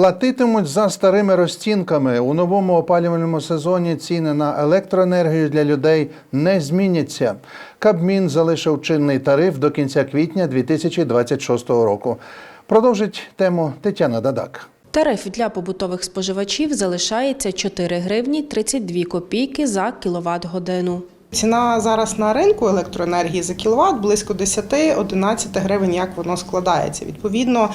Платитимуть за старими розцінками. У новому опалювальному сезоні ціни на електроенергію для людей не зміняться. Кабмін залишив чинний тариф до кінця квітня 2026 року. Продовжить тему Тетяна Дадак. Тариф для побутових споживачів залишається 4 гривні 32 копійки за кіловат-годину. Ціна зараз на ринку електроенергії за кіловат близько 10-11 гривень, як воно складається. Відповідно,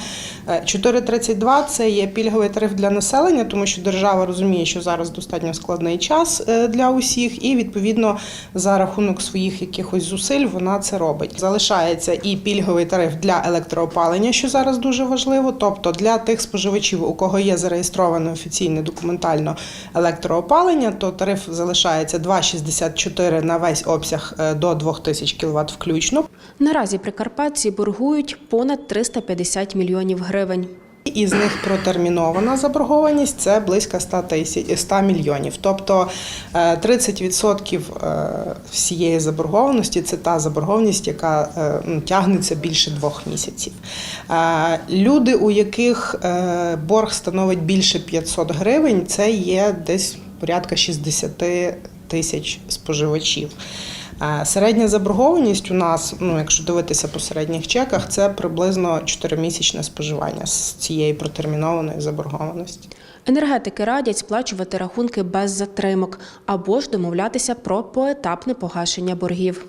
е, 4,32 – це є пільговий тариф для населення, тому що держава розуміє, що зараз достатньо складний час е, для усіх, і відповідно за рахунок своїх якихось зусиль вона це робить. Залишається і пільговий тариф для електроопалення, що зараз дуже важливо. Тобто для тих споживачів, у кого є зареєстроване офіційне документально електроопалення, то тариф залишається 2,64 на весь обсяг е, до 2000 кВт включно. Наразі прикарпатці боргують понад 350 мільйонів гривень. Із них протермінована заборгованість це близько 100 тисяч 100 мільйонів. Тобто е, 30% е, всієї заборгованості це та заборгованість, яка е, тягнеться більше двох місяців. Е, Люди, у яких е, борг становить більше 500 гривень, це є десь порядка 60 тисяч споживачів. Е, Середня заборгованість у нас, ну якщо дивитися по середніх чеках, це приблизно 4-місячне споживання з цієї протермінованої заборгованості. Енергетики радять сплачувати рахунки без затримок або ж домовлятися про поетапне погашення боргів.